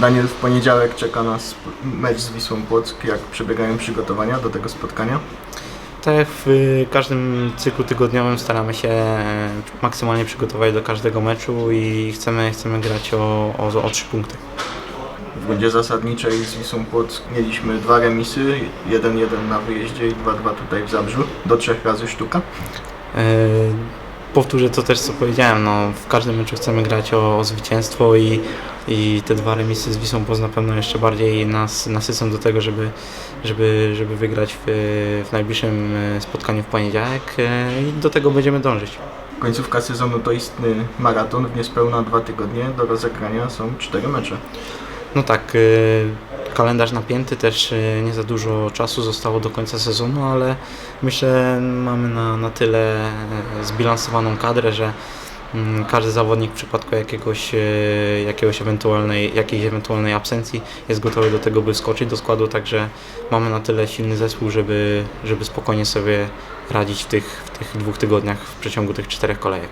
Daniel, w poniedziałek czeka nas mecz z Wisłą Płock. Jak przebiegają przygotowania do tego spotkania? Tak w każdym cyklu tygodniowym staramy się e, maksymalnie przygotować do każdego meczu i chcemy, chcemy grać o, o, o 3 punkty. W rundzie zasadniczej z Wisłą Płock mieliśmy dwa remisy, 1-1 na wyjeździe i 2-2 tutaj w Zabrzu, do trzech razy sztuka. Powtórzę to też co powiedziałem, no, w każdym meczu chcemy grać o, o zwycięstwo i, i te dwa remisy z Płock na pewno jeszcze bardziej nas nasycą do tego, żeby, żeby, żeby wygrać w, w najbliższym e, spotkaniu w poniedziałek e, i do tego będziemy dążyć. Końcówka sezonu to istny maraton, w niespełna dwa tygodnie do rozegrania są cztery mecze. No tak, y, kalendarz napięty, też y, nie za dużo czasu zostało do końca sezonu, ale myślę, mamy na, na tyle e, zbilansowaną kadrę, że mm, każdy zawodnik w przypadku jakiegoś, e, jakiegoś ewentualnej, jakiejś ewentualnej absencji jest gotowy do tego, by wskoczyć do składu, także mamy na tyle silny zespół, żeby, żeby spokojnie sobie radzić w tych, w tych dwóch tygodniach w przeciągu tych czterech kolejek.